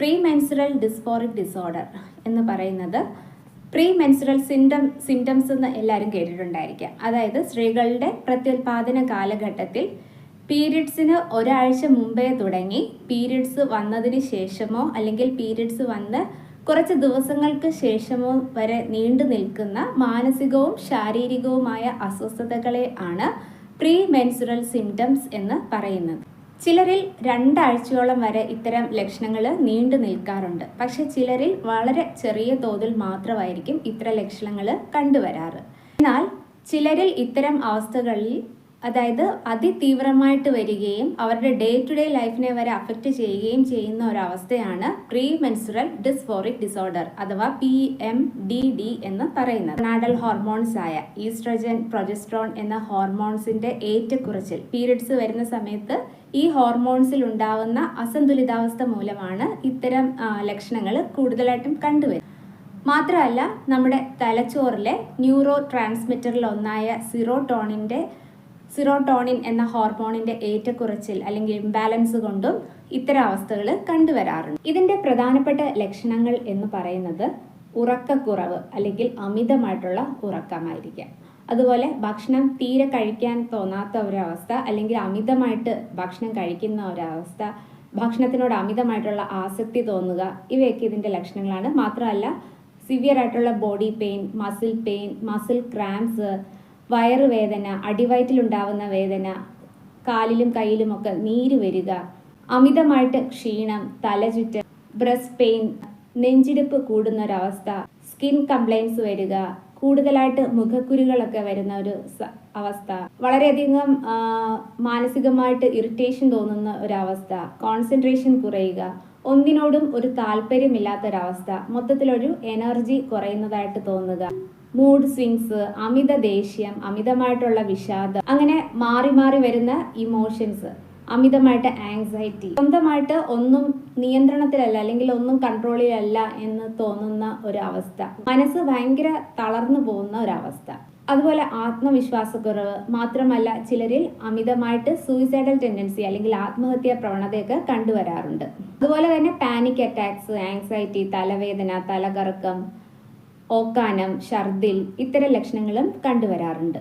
Pre menstrual dysphoric disorder എന്ന് പറയുന്നത് pre menstrual symptom symptoms എന്ന് എല്ലാവരും കേട്ടിട്ടുണ്ടായിരിക്കാം. അതായത് സ്ത്രീകളുടെ പ്രത്യുൽപാദന കാലഘട്ടത്തിൽ പീരീഡ്സിന് ഒരാഴ്ച മുമ്പേ തുടങ്ങി പീരീഡ്സ് വന്നതിന് ശേഷമോ അല്ലെങ്കിൽ പീരീഡ്സ് വന്ന് കുറച്ച് ദിവസങ്ങൾക്ക് ശേഷമോ വരെ നീണ്ടു നിൽക്കുന്ന മാനസികവും ശാരീരികവുമായ അസ്വസ്ഥതകളെ ആണ് പ്രീ മെൻസുറൽ സിംറ്റംസ് എന്ന് പറയുന്നത്. ചിലരിൽ രണ്ടാഴ്ചയോളം വരെ ഇത്തരം ലക്ഷണങ്ങൾ നീണ്ടു നിൽക്കാറുണ്ട്. പക്ഷെ ചിലരിൽ വളരെ ചെറിയ തോതിൽ മാത്രമായിരിക്കും ഇത്തരം ലക്ഷണങ്ങൾ കണ്ടുവരാറ്. എന്നാൽ ചിലരിൽ ഇത്തരം അവസ്ഥകളിൽ അതായത് അതിതീവ്രമായിട്ട് വരികയും അവരുടെ ഡേ ടു ഡേ ലൈഫിനെ വരെ അഫക്റ്റ് ചെയ്യുകയും ചെയ്യുന്ന ഒരവസ്ഥയാണ് പ്രീ മെൻസുറൽ ഡിസ്ഫോറിക് ഡിസോർഡർ അഥവാ പി എം ഡി ഡി എന്ന് പറയുന്നത്. നാഡൽ ഹോർമോൺസ് ആയ ഈസ്ട്രജൻ പ്രൊജസ്ട്രോൺ എന്ന ഹോർമോൺസിന്റെ ഏറ്റക്കുറച്ചിൽ പീരിയഡ്സ് വരുന്ന സമയത്ത് ഈ ഹോർമോൺസിൽ ഉണ്ടാവുന്ന അസന്തുലിതാവസ്ഥ മൂലമാണ് ഇത്തരം ലക്ഷണങ്ങൾ കൂടുതലായിട്ടും കണ്ടുവരുന്നത്. മാത്രമല്ല നമ്മുടെ തലച്ചോറിലെ ന്യൂറോ ട്രാൻസ്മിറ്ററിൽ ഒന്നായ സിറോട്ടോണിന്റെ സിറോട്ടോണിൻ എന്ന ഹോർമോണിന്റെ ഏറ്റക്കുറച്ചിൽ അല്ലെങ്കിൽ ഇംബാലൻസ് കൊണ്ടും ഇത്തരം അവസ്ഥകൾ കണ്ടുവരാറുണ്ട്. ഇതിന്റെ പ്രധാനപ്പെട്ട ലക്ഷണങ്ങൾ എന്ന് പറയുന്നത് ഉറക്കക്കുറവ് അല്ലെങ്കിൽ അമിതമായിട്ടുള്ള ഉറക്കമായിരിക്കാം. അതുപോലെ ഭക്ഷണം തീരെ കഴിക്കാൻ തോന്നാത്ത ഒരവസ്ഥ അല്ലെങ്കിൽ അമിതമായിട്ട് ഭക്ഷണം കഴിക്കുന്ന ഒരവസ്ഥ ഭക്ഷണത്തിനോട് അമിതമായിട്ടുള്ള ആസക്തി തോന്നുക ഇവയൊക്കെ ഇതിന്റെ ലക്ഷണങ്ങളാണ്. മാത്രമല്ല സിവിയർ ആയിട്ടുള്ള body pain muscle pain muscle cramps വയറുവേദന അടിവയറ്റിലുണ്ടാവുന്ന വേദന കാലിലും കയ്യിലുമൊക്കെ നീര് വരിക അമിതമായിട്ട് ക്ഷീണം തലചുറ്റൽ ബ്രസ്റ്റ് പെയിൻ നെഞ്ചിടിപ്പ് കൂടുന്ന ഒരവസ്ഥ സ്കിൻ കംപ്ലൈൻസ് വരിക കൂടുതലായിട്ട് മുഖക്കുരുകളൊക്കെ വരുന്ന ഒരു അവസ്ഥ. വളരെയധികം മാനസികമായിട്ട് ഇറിറ്റേഷൻ തോന്നുന്ന ഒരവസ്ഥ. കോൺസെൻട്രേഷൻ കുറയുക. ഒന്നിനോടും ഒരു താല്പര്യമില്ലാത്തൊരവസ്ഥ. മൊത്തത്തിലൊരു എനർജി കുറയുന്നതായിട്ട് തോന്നുക. മൂഡ് സ്വിങ്സ് അമിത ദേഷ്യം അമിതമായിട്ടുള്ള വിഷാദം അങ്ങനെ മാറി മാറി വരുന്ന ഇമോഷൻസ് അമിതമായിട്ട് ആങ്സൈറ്റി സ്വന്തമായിട്ട് ഒന്നും നിയന്ത്രണത്തിലല്ല അല്ലെങ്കിൽ ഒന്നും കൺട്രോളിലല്ല എന്ന് തോന്നുന്ന ഒരു അവസ്ഥ മനസ്സ് ഭയങ്കര തളർന്നു പോകുന്ന ഒരവസ്ഥ. അതുപോലെ ആത്മവിശ്വാസക്കുറവ് മാത്രമല്ല ചിലരിൽ അമിതമായിട്ട് സൂയിസൈഡൽ ടെൻഡൻസി അല്ലെങ്കിൽ ആത്മഹത്യാ പ്രവണതയൊക്കെ കണ്ടുവരാറുണ്ട്. അതുപോലെ തന്നെ പാനിക് അറ്റാക്സ് ആങ്സൈറ്റി തലവേദന തലകറക്കം ഓക്കാനം ഛർദിൽ ഇത്തരം ലക്ഷണങ്ങളും കണ്ടുവരാറുണ്ട്.